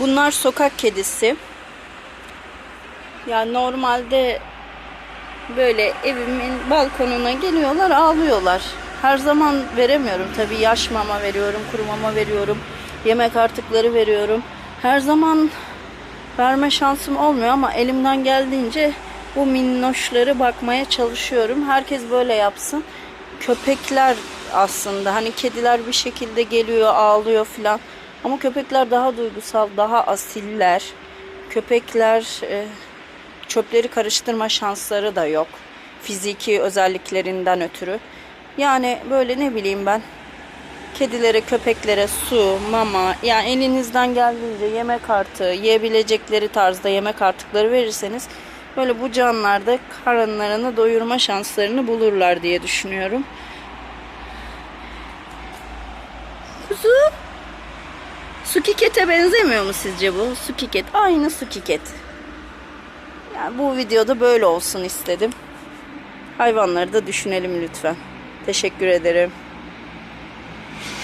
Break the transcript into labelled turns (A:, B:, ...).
A: Bunlar sokak kedisi. Yani normalde böyle evimin balkonuna geliyorlar ağlıyorlar. Her zaman veremiyorum tabii yaş mama veriyorum, kuru mama veriyorum, yemek artıkları veriyorum. Her zaman verme şansım olmuyor ama elimden geldiğince bu minnoşları bakmaya çalışıyorum. Herkes böyle yapsın. Köpekler aslında hani kediler bir şekilde geliyor ağlıyor filan. Ama köpekler daha duygusal, daha asiller. Köpekler e, çöpleri karıştırma şansları da yok. Fiziki özelliklerinden ötürü. Yani böyle ne bileyim ben kedilere, köpeklere su, mama, yani elinizden geldiğince yemek artığı, yiyebilecekleri tarzda yemek artıkları verirseniz böyle bu canlar da karınlarını doyurma şanslarını bulurlar diye düşünüyorum. Kuzu. Sukiket'e benzemiyor mu sizce bu? Sukiket. Aynı Sukiket. Yani bu videoda böyle olsun istedim. Hayvanları da düşünelim lütfen. Teşekkür ederim.